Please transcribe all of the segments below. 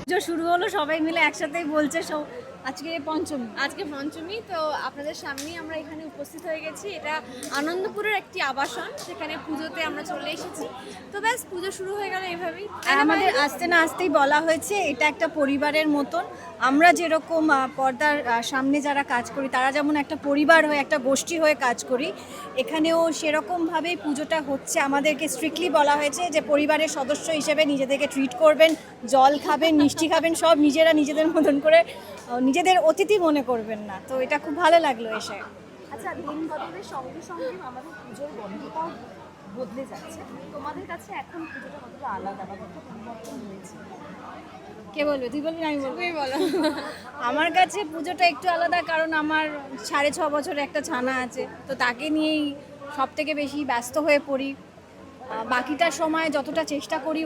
পুজো শুরু হলো সবাই মিলে একসাথেই বলছে সব আজকে পঞ্চমী। আজকে পঞ্চমী তো আপনাদের সামনেই আমরা এখানে উপস্থিত হয়ে গেছি। এটা আনন্দপুরের একটি আবাসন সেখানে পুজোতে আমরা চলে এসেছি। তো ব্যাস পুজো শুরু হয়ে গেল এভাবেই। আমাদের আসতে না আসতেই বলা হয়েছে এটা একটা পরিবারের মতন। আমরা যেরকম পর্দার সামনে যারা কাজ করি, তারা যেমন একটা পরিবার হয়ে, একটা গোষ্ঠী হয়ে কাজ করি, এখানেও সেরকমভাবেই পুজোটা হচ্ছে। আমাদেরকে স্ট্রিক্টলি বলা হয়েছে যে পরিবারের সদস্য হিসেবে নিজেদেরকে ট্রিট করবেন, জল খাবেন, মিষ্টি খাবেন, সব নিজেরা নিজেদের মতন করে নিজেদের অতিথি মনে করবেন না। তো এটা খুব ভালো লাগল এসে। আচ্ছা দিন সঙ্গে সঙ্গে আমাদের পুজোর বন্ধটাও বদলে যাচ্ছে। তোমাদের কাছে এখন পুজোটা কতটা আলাদা বা কতটা পরিবর্তন হয়েছে? কে বলবে? তুই বলবি আমি বলব। বলো। আমার কাছে পুজোটা একটু আলাদা কারণ আমার সাড়ে ছ বছরের একটা ছানা আছে তো তাকে নিয়েই সব থেকে বেশি ব্যস্ত হয়ে পড়ি। বাকিটা সময় যতটা চেষ্টা করি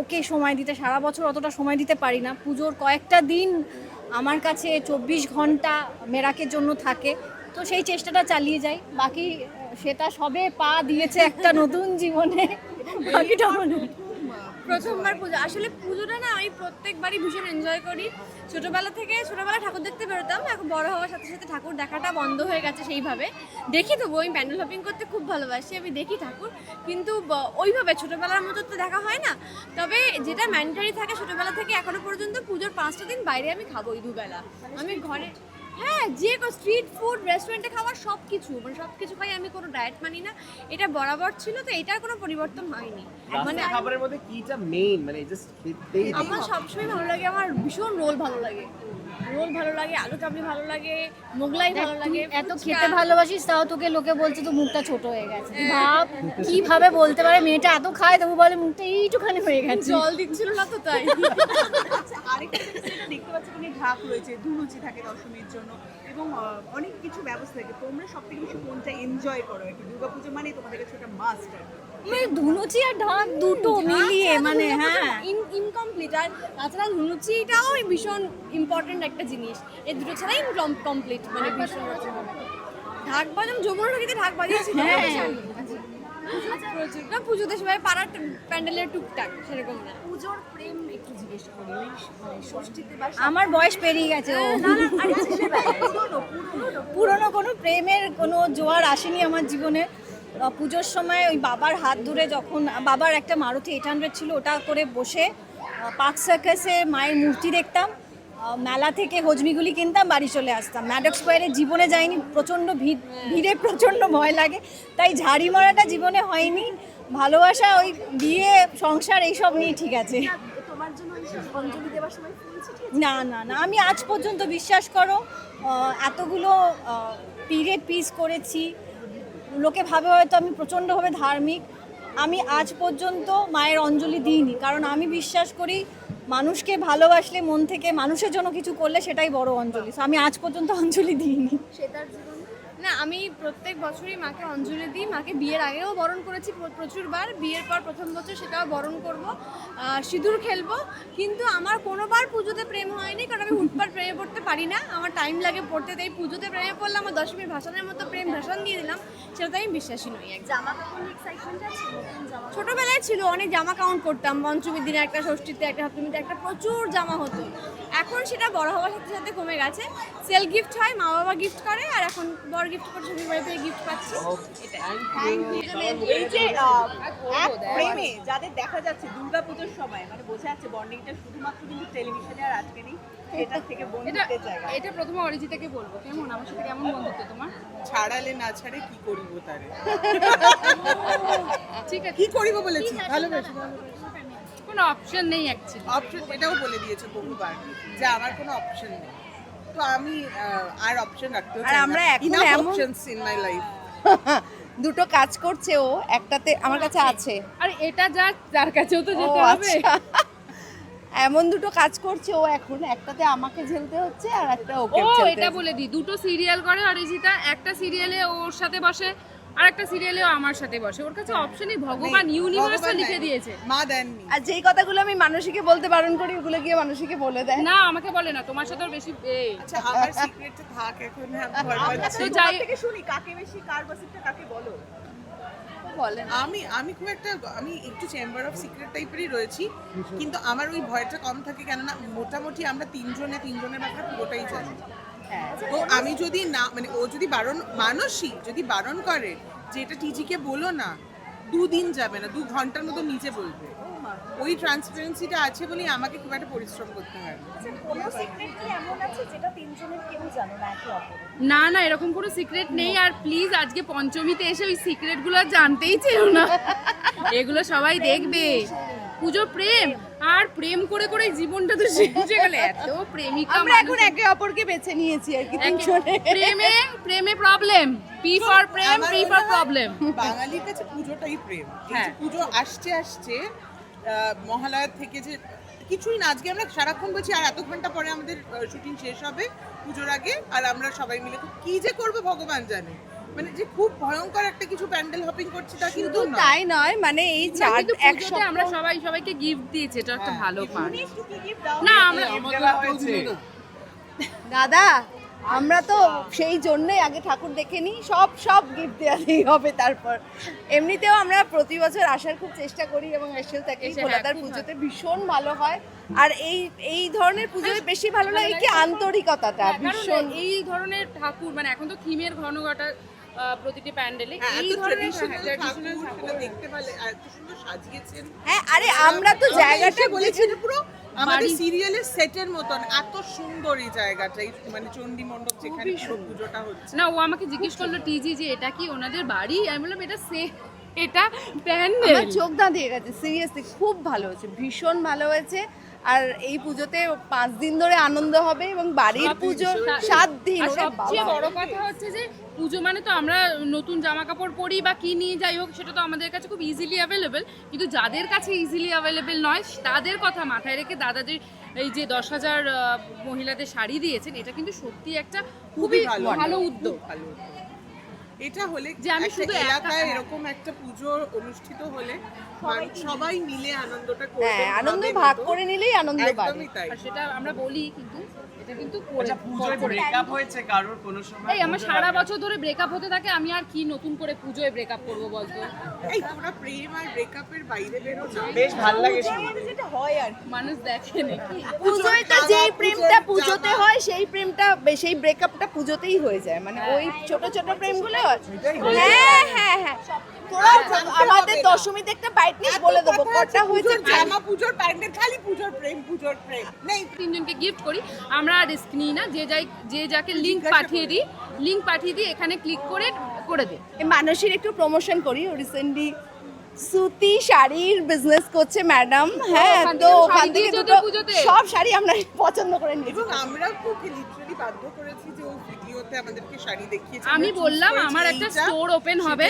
ওকে সময় দিতে সারা বছর অতটা সময় দিতে পারি না। পুজোর কয়েকটা দিন আমার কাছে চব্বিশ ঘণ্টা মেরাকের জন্য থাকে তো সেই চেষ্টাটা চালিয়ে যাই। বাকি সেটা সবে পা দিয়েছে একটা নতুন জীবনে। বাকিটা মনে প্রথমবার পুজো আসলে পুজোটা না আমি প্রত্যেকবারই ভীষণ এনজয় করি। ছোটবেলা থেকে ছোটবেলায় ঠাকুর দেখতে বেরোতাম এখন বড় হওয়ার সাথে সাথে ঠাকুর দেখাটা বন্ধ হয়ে গেছে সেইভাবে। দেখি তবু আমি প্যান্ডেল হপিং করতে খুব ভালোবাসি আমি দেখি ঠাকুর। কিন্তু ওইভাবে ছোটবেলার মতো তো দেখা হয় না। তবে যেটা ম্যান্ডারি থাকে ছোটবেলা থেকে এখনও পর্যন্ত পুজোর পাঁচটা দিন বাইরে আমি খাবোই দুবেলা। আমি ঘরে হ্যাঁ যে স্ট্রিট ফুড রেস্টুরেন্টে খাওয়ার সব কিছু মানে সব কিছু খাই আমি কোনো ডায়েট মানি না। এটা বরাবর ছিল তো এটার কোনো পরিবর্তন হয়নি। মানে খাবারের মধ্যে কিটা মেইন মানে জাস্ট খেতেই আমার সবসময় ভালো লাগে আমার ভীষণ রোল ভালো লাগে। রোল ভালো লাগে আলু চাপড়ি ভালো লাগে মোগলাই ভালো লাগে এত খেতে ভালোবাসিস তাও তোকে লোকে বলছে তো মুখটা ছোট হয়ে গেছে। তুই ভাব কীভাবে বলতে পারে? মেয়েটা এত খায় তবু বলে মুখটা এইটুখানি হয়ে গেছে। জল দিচ্ছিল না তো তাই? আচ্ছা আরেকটা দেখতে পাচ্ছি এখানে ঢাক রয়েছে ধুনুচি থাকে দশমীর জন্য এবং অনেক কিছু ব্যবস্থা থাকে। তোমরা সব থেকে বেশি কোনটা এনজয় করো? আর কি দুর্গাপুজো মানে তোমাদের কাছে ওটা মাস্ট মানে ধুনুচি আর ঢাক দুটো মিলিয়ে মানে হ্যাঁ। ইনকমপ্লিট আর তাছাড়া লুচিটাও ভীষণ ইম্পর্টেন্ট একটা জিনিস। এই দুটো ছাড়াই ইনকমপ্লিট মানে ভীষণ ঢাক বাজাম যমুনা ঢাকিতে ঢাক বাজিয়েছি হ্যাঁ। না পুজোতে সবাই পাড়ার প্যান্ডেলের টুকটাক সেরকম না। পুজোর প্রেম একটু জিজ্ঞেস করি মানে ষষ্ঠীতে আমার বয়স পেরিয়ে গেছে আরে পুরনো কোনো প্রেমের কোনো জোয়ার আসেনি আমার জীবনে। পুজোর সময় ওই বাবার হাত ধরে যখন বাবার একটা মারুতি এইট হান্ড্রেড ছিল ওটা করে বসে পার্ক সার্কাসে মায়ের মূর্তি দেখতাম মেলা থেকে হজমিগুলি কিনতাম বাড়ি চলে আসতাম। ম্যাডক স্কোয়ারে জীবনে যাইনি প্রচণ্ড ভিড় ভিড়ে প্রচণ্ড ভয় লাগে তাই ঝাড়ি মারাটা জীবনে হয়নি। ভালোবাসা ওই বিয়ে সংসার এইসব নিয়ে ঠিক আছে। না না না আমি আজ পর্যন্ত বিশ্বাস করো এতগুলো পিরিয়ড পিস করেছি লোকে ভাবে হয়তো আমি প্রচণ্ডভাবে ধার্মিক। আমি আজ পর্যন্ত মায়ের অঞ্জলি দিইনি। কারণ আমি বিশ্বাস করি, মানুষকে ভালোবাসলে মন থেকে মানুষের জন্য কিছু করলে সেটাই বড় অঞ্জলি। আমি আজ পর্যন্ত অঞ্জলি দিইনি। সেটার জীবন না আমি প্রত্যেক বছরই মাকে অঞ্জলি দিই। মাকে বিয়ের আগেও বরণ করেছি প্রচুরবার। বিয়ের পর প্রথম বছর সেটাও বরণ করব সিঁদুর খেলব। কিন্তু আমার কোনোবার পুজোতে প্রেম হয়নি কারণ আমি উঠবার প্রেমে পড়তে পারি না। আমার টাইম লাগে পড়তে তাই পুজোতে প্রেমে পড়লাম। আমার দশমীর ভাষণের মতো প্রেম ভাষণ দিয়ে দিলাম। সেটাতে আমি বিশ্বাসী নই জামা ছোটবেলায় ছিল অনেক জামা কাউন্ট করতাম। পঞ্চমীর দিনে একটা ষষ্ঠীতে একটা সপ্তমীতে একটা প্রচুর জামা হতো। এখন সেটা বড় হওয়ার সাথে সাথে কমে গেছে। সেল গিফট হয় মা বাবা গিফট করে আর এখন বড় গিফট করে শ্বশুর বাড়ি থেকে গিফট পাচ্ছি এই যে এক প্রেমে যাদের দেখা যাচ্ছে দুর্গাপুজোর সময় মানে বোঝা যাচ্ছে বন্ডিংটা শুধুমাত্র কিন্তু টেলিভিশনে আর আজকে নেই এটা থেকে বন্ধুত্বের জায়গা। এটা প্রথমে অরিজিতাকে বলব। কেমন? আমার সাথে কেমন বন্ধুত্ব তোমার? ছাড়ালে না ছাড়ে কি করিব তারে? ঠিক আছে। কি করিব বলেছি? ভালোবাসি। কোনো অপশন নেই অ্যাকচুয়ালি অপশন এটাও বলে দিয়েছে বহুবার যে আমার কোনো অপশন নেই। তো আমি আর অপশন রাখতে আর আমরা এখন এমন- ইন মাই লাইফ দুটো কাজ করছে ও একটাতে আমার কাছে আছে। আর এটা যা যার কাছেও তো যেতে হবে। আচ্ছা। এমন দুটো কাজ করছে ও এখন একটাতে আমাকে ঝেলতে হচ্ছে আর একটা ওকে ও এটা বলে দিই দুটো সিরিয়াল করে অরিজিতা একটা সিরিয়ালে ওর সাথে বসে আর একটা সিরিয়ালে আমার সাথে বসে। ওর কাছে অপশনই ভগবান ইউনিভার্সে লিখে দিয়েছে। মা দেননি। আর যেই কথাগুলো আমি মানসীকে বলতে বারণ করি ওগুলো গিয়ে মানসীকে বলে দেয়। না আমাকে বলে না তোমার সাথে ওর বেশি আচ্ছা আমার সিক্রেট থাক এখন ভয় পাচ্ছি। তো যাই থেকে শুনি কাকে বেশি কার গসিপটা কাকে বলো? বলেন আমি আমি খুব একটা আমি একটু চেম্বার অফ সিক্রেট টাইপেরই রয়েছি কিন্তু আমার ওই ভয়টা কম থাকে কেননা মোটামুটি আমরা তিনজনে তিনজনের ব্যাপারে পুরোটাই জানি। তো আমি যদি না মানে ও যদি বারণ মানসী যদি বারণ করে যে এটা টিজিকে বলো না দুদিন যাবে না দু ঘণ্টার মতো নিজে বলবে। ওই ট্রান্সপারেন্সিটা আছে বলেই আমাকে খুব একটা পরিশ্রম করতে হয় না। আচ্ছা কোনো সিক্রেট কি এমন আছে যেটা তিনজনের কেউ জানো না এরকম কোনো সিক্রেট নেই। আর প্লিজ আজকে পঞ্চমীতে এসে ওই সিক্রেটগুলো আর জানতেই চেও না। এগুলো সবাই দেখবে। পুজো প্রেম। আর প্রেম করে করে জীবনটা তো শেষে গেল। এত প্রেমিকা আমরা এখন একে অপরকে বেছে নিয়েছি আর কি তিনজনে। প্রেমে প্রেমে প্রবলেম পি ফর প্রেম পি ফর প্রবলেম বাঙালির কাছে পুজোটাই প্রেম। হ্যাঁ। পুজো আসছে আসছে আহ, মহালয়ার থেকে যে কিছুই না আজকে আমরা সারাক্ষণ বলছি আর এত ঘণ্টা পরে আমাদের শুটিং শেষ হবে পুজোর আগে। আর আমরা সবাই মিলে কি যে করবে ভগবান জানে। মানে যে খুব ভয়ঙ্কর একটা কিছু প্যান্ডেল হপিং করছে তা কিন্তু শুধু। তাই নয় মানে এই চার এক পুজোতে আমরা সবাই সবাইকে গিফট দিয়েছি এটা একটা হ্যাঁ, ভালো পার্ট না আমরা দাদা আমরা তো সেই জন্যই আগে ঠাকুর দেখে নিই সব সব গিফট দেওয়াতেই হবে তারপর। এমনিতেও আমরা প্রতি বছর আসার খুব চেষ্টা করি এবং এসে থাকি খুব পুজোতে ভীষণ ভালো হয়। আর এই এই ধরনের পুজোয় বেশি ভালো লাগে কি আন্তরিকতাটা হ্যাঁ, ভীষণ। এই ধরনের ঠাকুর মানে এখন তো থিমের ঘন ঘটা প্রতিটি প্যান্ডেলে হ্যাঁ, এই ধরনের ট্রেডিশনাল ট্রেডিশনাল ঠাকুর সেটা দেখতে পেলে এত সুন্দর সাজিয়েছেন। হ্যাঁ আরে আমরা তো জায়গাটা বলেছি বলেছি। পুরো আমাদের সিরিয়ালের সেটের মতন এত সুন্দর এই জায়গাটা মানে চণ্ডী মণ্ডপ যেখানে পুজোটা হচ্ছে। না ও আমাকে জিজ্ঞেস করল টিজি যে এটা কি ওনাদের বাড়ি? আমি বললাম এটা সে এটা প্যান্ডেল। আমার চোখ দা দিয়ে গেছে সিরিয়াসলি খুব ভালো হয়েছে ভীষণ ভালো হয়েছে। আর এই পুজোতে পাঁচ দিন ধরে আনন্দ হবে এবং বাড়ির পুজো সাত দিন সবচেয়ে বড় কথা হচ্ছে যে পুজো মানে তো আমরা নতুন জামা কাপড় পরি বা কিনি যাই হোক সেটা তো আমাদের কাছে খুব ইজিলি অ্যাভেলেবেল কিন্তু যাদের কাছে ইজিলি অ্যাভেলেবেল নয় তাদের কথা মাথায় রেখে দাদা যে এই যে দশ হাজার আহ, মহিলাদের শাড়ি দিয়েছেন এটা কিন্তু সত্যি একটা খুবই ভালো উদ্যোগ। খুব ভালো উদ্যোগ। এটা হলে যে আমি শুধু এলাকায় এরকম একটা পুজো অনুষ্ঠিত হলে সবাই মিলে। আনন্দটা করবে হ্যাঁ আনন্দ ভাগ করে নিলেই আনন্দ পাবে সেটা আমরা বলি কিন্তু এটা কিন্তু করে আচ্ছা পুজোয় ব্রেকআপ হয়েছে কারোর কোনো সময়? এই আমার সারা বছর ধরে ব্রেকআপ হতে থাকে আমি আর কি নতুন করে পুজোয় ব্রেকআপ করব বলতো? এই তোমরা প্রেম আর ব্রেকআপের বাইরে বেরো না বেশ ভালো লাগে যেটা হয় আর কি। মানুষ পুজোয় তো যেই প্রেমটা পুজোতে হয় সেই প্রেমটা সেই ব্রেকআপটা পুজোতেই হয়ে যায়। মানে ওই ছোট ছোট প্রেমগুলো হয়। হ্যাঁ হ্যাঁ হ্যাঁ। তোরা আমাদের দশমীতে একটা বাইট নিস বলে দেবো কটা হয়েছে জামা পুজোর প্যান্ডেল খালি পুজোর প্রেম পুজোর প্রেম। নেই। তিনজনকে গিফট করি। আমরা রিস্ক নিই না যে যাই যে যাকে লিংক পাঠিয়ে দিই লিংক পাঠিয়ে দিই এখানে ক্লিক করে করে দে। এই মানসীর একটু প্রমোশন করি ও রিসেন্টলি সুতি শাড়ির বিজনেস করছে ম্যাডাম হ্যাঁ তো ওখান থেকে দুটো? সব শাড়ি আমরা পছন্দ করে এবং আমরা লিটারালি বাধ্য করেছি যে ও ভিডিওতে আমাদেরকে শাড়ি দেখিয়েছে আমি বললাম আমার একটা স্টোর ওপেন হবে।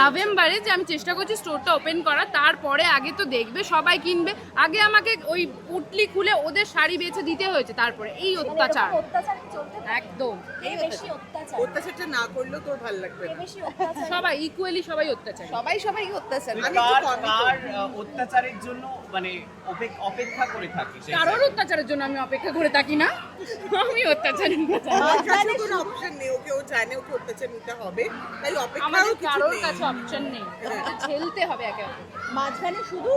নভেম্বরে যে আমি চেষ্টা করছি স্টোরটা ওপেন করা তারপরে আগে তো দেখবে সবাই কিনবে আগে আমাকে ওই পুটলি খুলে ওদের শাড়ি বেছে দিতে হয়েছে তারপরে এই অত্যাচার অত্যাচার চলতে? একদম। কে বেশি অত্যাচার। অত্যাচারটা না করলেও তোর ভালো লাগবে না। সবাই ইকুয়ালি সবাই অত্যাচার। সবাই সবাই অত্যাচার। কার অত্যাচারের জন্য মানে অপেক্ষা করে থাকিস কারোর অত্যাচারের জন্য আমি অপেক্ষা করে থাকি না। আমি কাছে কোনো অপশন নেই। ওকে ও জানে ওকে অত্যাচার নিতে হবে। তাই কারোর কাছে অপশন নেই। ঝেলতে হবে একে মাঝখানে শুধু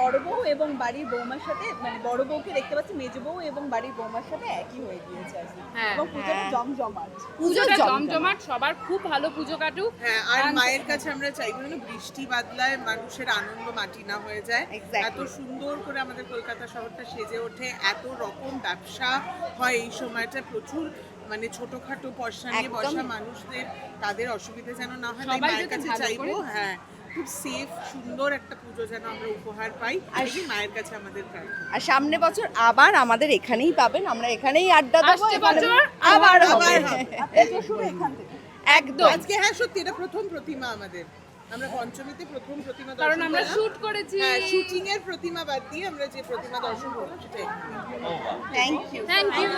বড় বউ এবং বাড়ির বৌমার সাথে মানে বড় বউকে দেখতে পাচ্ছি মেজ বউ এবং বাড়ির বৌমার সাথে একই হয়ে গিয়েছে আর কি। হ্যাঁ। এবং পুজোটা হ্যাঁ। জমজমাট। পুজোটা জমজমাট। জমজমাট সবার খুব ভালো পুজো কাটুক। হ্যাঁ আর আর- মায়ের কাছে আমরা চাইব যেন বৃষ্টি বাদলায় মানুষের আনন্দ মাটি না হয়ে যায়। এত সুন্দর করে আমাদের কলকাতা শহরটা সেজে ওঠে এত রকম ব্যবসা হয় এই সময়টা প্রচুর মানে ছোটখাটো পয়সা নিয়ে বসা মানুষদের তাদের অসুবিধা যেন না হয় মায়ের কাছে চাইব হ্যাঁ। খুব সেফ সুন্দর একটা পুজো যেন আমরা উপহার পাই। আর- এই মায়ের কাছে আমাদের প্রার্থনা। আর সামনে বছর আবার আমাদের এখানেই পাবেন। আমরা এখানেই আড্ডা দেবো আসছে বছর আবার আবার একদম। আজকে হ্যাঁ সত্যি এটা প্রথম প্রতিমা আমাদের। আমরা পঞ্চমীতে প্রথম প্রতিমা কারণ আমরা শুট করেছি। হ্যাঁ শুটিং এর প্রতিমা বাদ দিয়ে আমরা যে প্রতিমা দর্শন করলাম সেটাই thank you thank you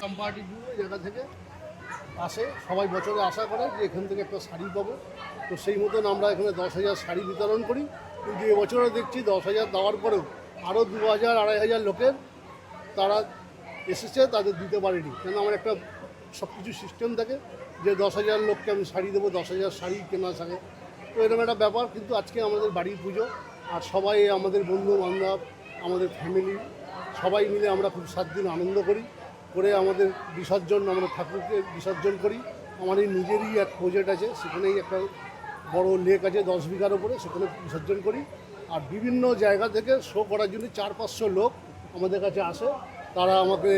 company বিভিন্ন জায়গা থেকে আসে সবাই বছরে আশা করে যে এখান থেকে একটা শাড়ি পাবো। তো সেই মতন আমরা এখানে দশ হাজার শাড়ি বিতরণ করি। কিন্তু এবছরে দেখছি দশ হাজার দেওয়ার পরেও আরও দু হাজার, আড়াই হাজার লোকের তারা এসেছে, তাদের দিতে পারেনি। কেন আমার একটা সব কিছু সিস্টেম থাকে যে দশ হাজার লোককে আমি শাড়ি দেবো, দশ হাজার শাড়ি কেনা থাকে। তো এরকম একটা ব্যাপার, কিন্তু আজকে আমাদের বাড়ির পুজো আর সবাই, আমাদের বন্ধু বান্ধব আমাদের ফ্যামিলি সবাই মিলে আমরা খুব সাত দিন আনন্দ করি, করে আমাদের বিসর্জন, আমরা ঠাকুরকে বিসর্জন করি। আমার এই নিজেরই এক প্রজেক্ট আছে, সেখানেই একটা বড় লেক আছে, দশ বিঘার উপরে, সেখানে বিসর্জন করি। আর বিভিন্ন জায়গা থেকে শো করার জন্য চার, পাঁচশো লোক আমাদের কাছে আসে। তারা আমাকে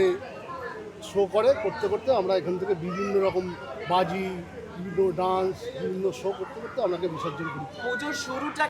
শো করে, করতে করতে আমরা এখান থেকে বিভিন্ন রকম বাজি বিভিন্ন ডান্স বিভিন্ন শো করতে করতে আমাকে বিসর্জন করি। পুজোর শুরুটা